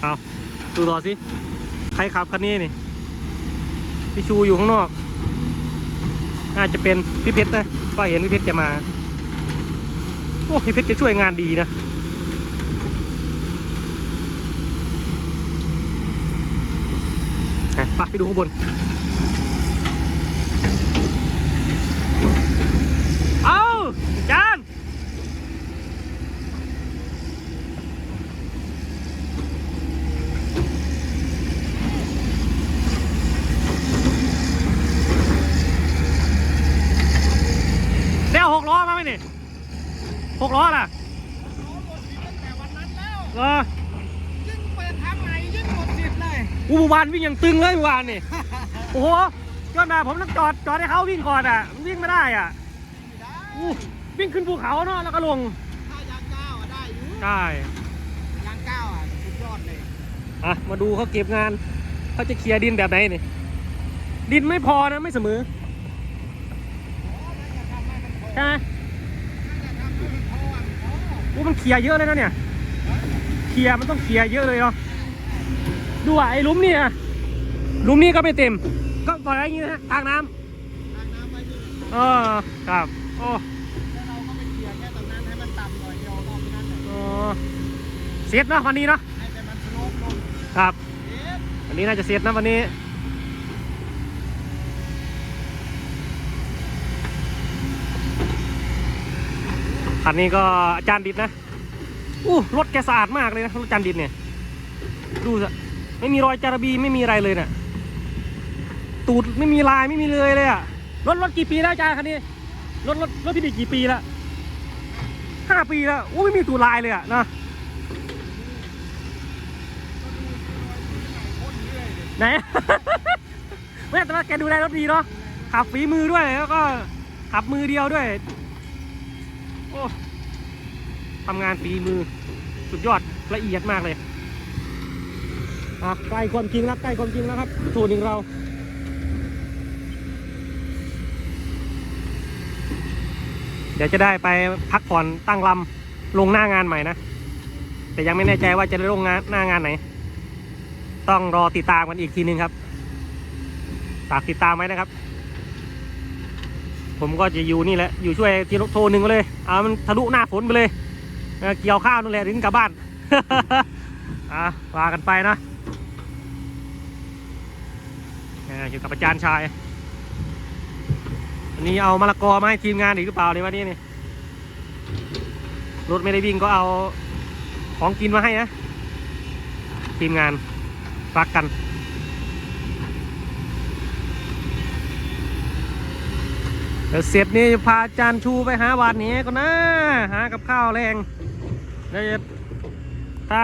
เอาดูต่อสิ ใครขับคันนี้นี่ พี่ชูอยู่ข้างนอกน่าจะเป็นพี่เพชรนะก็เห็นพี่เพชรจะมา โอ้พี่เพชรจะช่วยงานดีนะ ไปไปดูข้างบน เอาจาน เดี๋ยวหกล้อมา ไหมนี่หกล้อล่ะแต่วันนั้นแล้วเออยิ่งเปิดทางไหนยิ่งหมดสิทธิ์เลยอูเมื่อวานวิ่งอย่างตึงเลยเมื่อวานนี่โอ้โหยอดมาผมต้องจอดจอดให้เขาวิ่งก่อนอะมันวิ่งไม่ได้อะไม่ได้อู้วิ่งขึ้นภูเขาเนาะแล้วก็ลงถ้ายางก้าวอะได้อยู่ใช่ยางก้าวอะสุดยอดเลยอะมาดูเขาเก็บงานเขาจะเคลียร์ดินแบบไหนนี่ดินไม่พอนะไม่เสมอจะทำให้มันพอใช่ไหม จะทำให้มันพออะพ ออู้มันเคลียร์เยอะเลยนะเนี่ยเคลียร์มันต้องเคลียร์เยอะเลยเนาะดูอะไอ้หลุมนี่อะหลุมนี่ก็ไม่เต็ม ก็ปล่อยไว้อย่างนี้นะฮะทางน้ำทางน้ำไว้นี่เออครับโอ้แล้วเราก็ไปเกลี่ยแค่ตรงนั้นให้มันต่ำหน่อยเดียวรอบนั้นน่ะโอ้เสร็จเนาะวันนี้เนาะให้แต่มันสโลปลงครับ เอ๊ะ วันนี้น่าจะเสร็จนะวันนี้ คันนี้ก็อาจารย์ดิดนะอู้รถแกสะอาดมากเลยนะรถอาจารย์ดิดเนี่ย ดูสิไม่มีรอยจารบีไม่มีอะไรเลยเนะ่ะตูดไม่มีลายไม่มีเลยเลยอะ่ะรถรถกี่ปีแล้วอาจารย์คันนี้รถรถรถที่ดีกี่ปีแล้วห้าปีแล้วอู้ไม่มีตูดลายเลยอะ่ะนะพ่นเรื่อยเลยไหนแม่แต่ว่าแกดูแลรถดีเนาะขับฝีมือด้วยแล้วก็ขับมือเดียวด้วย โอ้ ทำงานฝีมือสุดยอดละเอียดมากเลยอะใกล้ความจริงแล้วใกล้ความจริงแล้วครับสูตรหนึ่งเราเดี๋ยวจะได้ไปพักผ่อนตั้งลำลงหน้างานใหม่นะ แต่ยังไม่แน่ใจว่าจะได้ลงงานหน้างานไหน ต้องรอติดตามกันอีกทีนึงครับฝากติดตามไว้นะครับ ผมก็จะอยู่นี่แหละ อยู่ช่วยทีโทรหนึ่งเลย เอามันทะลุหน้าฝนไปเลย เกี่ยวข้าวนั่นแหละถึงกลับบ้าน อะว่ากันไปนะเอออยู่กับอาจารย์ชายวันนี้เอามะละกอมาให้ทีมงานอีกหรือเปล่าในวันนี้นี่รถไม่ได้วิ่งก็เอาของกินมาให้นะทีมงานรักกันเดี๋ยวเสร็จนี่พาอาจารย์ชูไปหาวานนี้ก่อนนะหากับข้าวแรง เดี๋ยวถ้า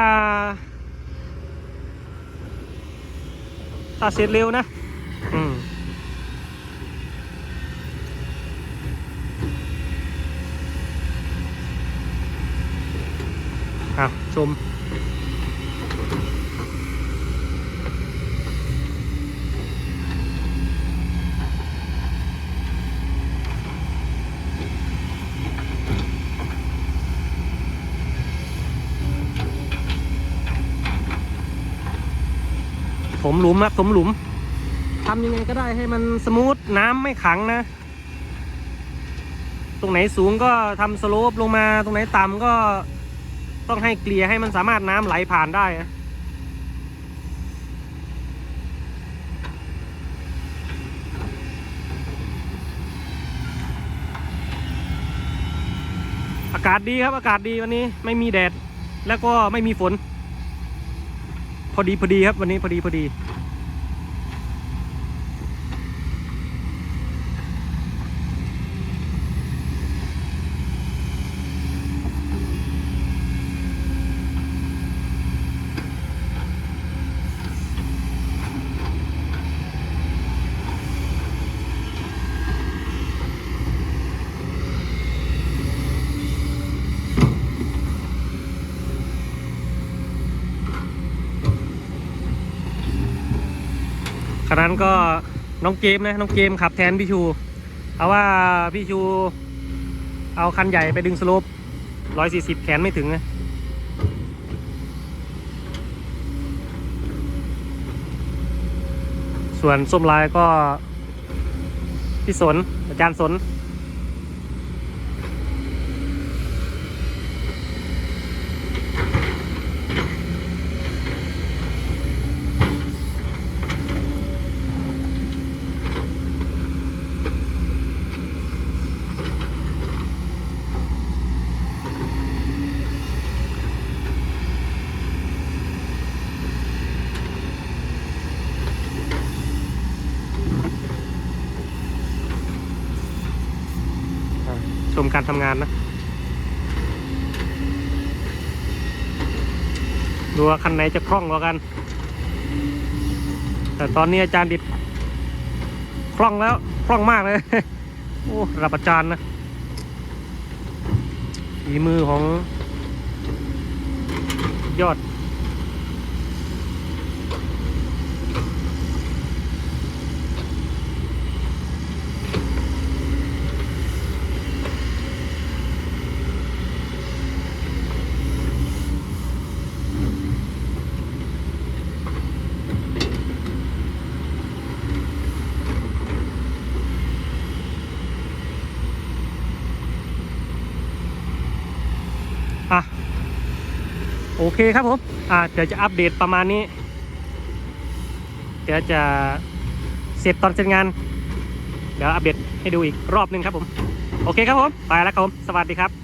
ถ้าเสร็จเร็วนะ อืมอะชม ถมหลุมครับถมหลุมทำยังไงก็ได้ให้มันสมูทน้ำไม่ขังนะ ตรงไหนสูงก็ทำสโลปลงมาตรงไหนต่ำก็ต้องให้เกลี่ยให้มันสามารถน้ำไหลผ่านได้นะอากาศดีครับอากาศดีวันนี้ไม่มีแดดแล้วก็ไม่มีฝน พอดีพอดีครับวันนี้พอดีพอดี นนั้นก็น้องเกมนะน้องเกมขับแทนพี่ชูเพราะว่าพี่ชู เอาคันใหญ่ไปดึงสลบร้อยสี่สิบแขนไม่ถึงนะส่วนส้มลายก็พี่สนอาจารย์สน ชมการทำงานนะ ดูว่าคันไหนจะคล่องกว่ากัน แต่ตอนนี้อาจารย์ดิดคล่องแล้วคล่องมากเลย โอ้ระดับอาจารย์นะฝีมือของยอด โอเคครับผมอ่าเดี๋ยวจะอัปเดตประมาณนี้ เดี๋ยวจะเสร็จตอนเสร็จงาน เดี๋ยวอัปเดตให้ดูอีกรอบหนึงครับผม โอเคครับผม ไปแล้วครับผม สวัสดีครับ